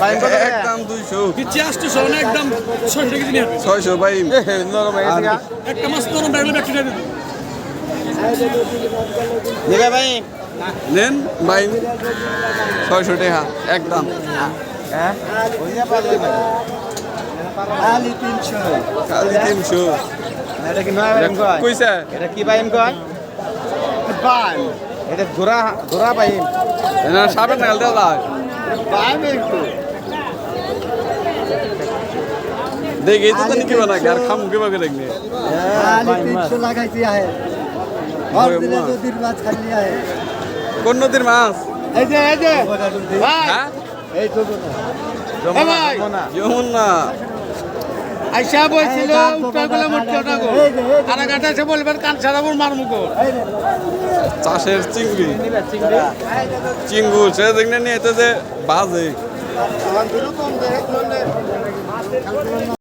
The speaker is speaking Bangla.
বাইম কত টাকা? একদম দুইশো। পিচ্ছি আসতে শোনে একদম ছয়শো টাকা কিনে আসবে। ছয়শো বাইম এ, হে, নরম গেছে গা। একটা মাছ নরম রাখলে ব্যাকটেরিয়া দেবে। দিবে ভাই। নেন বাইম ছয়শো টাকা একদম। হ্যাঁ? বুঝতে পারলে না খালি তিনশো। খালি তিনশো। এটা কি নয় কইছে? এটা কি বাইম কয়? বাইম এটা ঘোরা ঘোরা বাইম না সাবেন না কালটা লাগ বাইম একটু দেখি তো জানি কি বানা আর খাম কি বাগে দেখনি খালি তিনশো লাগাইতে আহে और दिले নদীর মাছ খালি আহে কোন নদীর মাছ এই যে এই যে ভাই হ্যাঁ এই তো যমুনা যমুনা যমুনা আইসা বলছিল উত্তরগুলো মুখ্য টাকো আর গাটা এসে বলবেন, কান সারাবুর মারমুকো চাষের চিংড়ি। চিংগু সে দেখলে নিয়ে এতে যে বাজে।